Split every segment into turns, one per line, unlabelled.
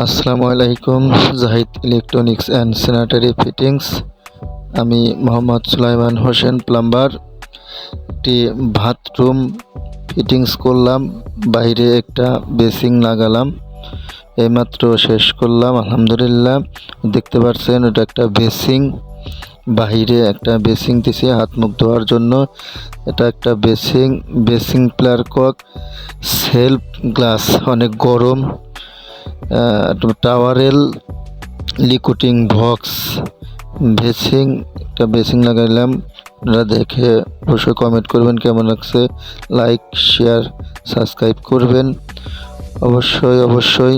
আসসালামু আলাইকুম, Zahid electronics and sanitary fittings. আমি মোহাম্মদ সুলাইমান হোসেন, প্লাম্বার। একটি বাথরুম ফিটিংস করলাম, বাইরে একটা বেসিং লাগালাম। এইমাত্র শেষ করলাম, আলহামদুলিল্লাহ। দেখতে পাচ্ছেন, এটা একটা বেসিং বাহিরে একটা বেসিং দিছি, হাত মুখ ধোয়ার জন্য। এটা একটা basin basin pillar cock, shelf glass, অনেক গরম। টাওয়ারেল লিকুটিং বক্স বেসিং একটা বেসিং লাগাইলাম। আপনারা দেখে অবশ্যই কমেন্ট করবেন কেমন লাগছে। লাইক শেয়ার সাবস্ক্রাইব করবেন। অবশ্যই অবশ্যই।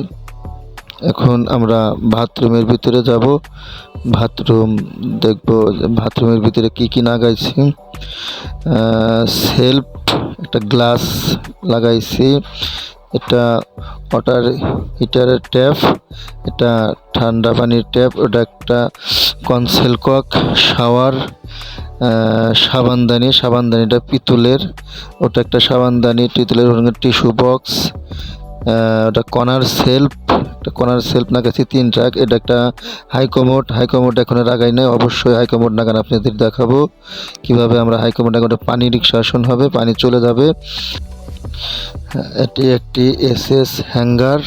এখন আমরা বাথরুমের ভিতরে যাব। বাথরুম দেখব বাথরুমের ভিতরে কি কি লাগাইছি সেলফ একটা গ্লাস লাগাইছি। এটা ওয়াটার হিটারের ট্যাপ এটা ঠান্ডা পানির ট্যাপ ওটা একটা কনসেল কক শাওয়ার সাবানদানি, সাবানদানিটা পিতলের, ওটা একটা সাবানদানি, পিতলের টিস্যু বক্স ওটা কর্নার সেলফ একটা কর্নার সেলফ লাগাচ্ছি তিন ট্রাক এটা একটা হাইকমোড হাইকমোড এখন লাগাই নাই, অবশ্যই হাইকমোড লাগান আপনাদের দেখাবো। কীভাবে আমরা হাইকমোড লাগানো পানি নিষ্কাশন হবে, পানি চলে যাবে। এটি একটি এসএস হ্যাঙ্গার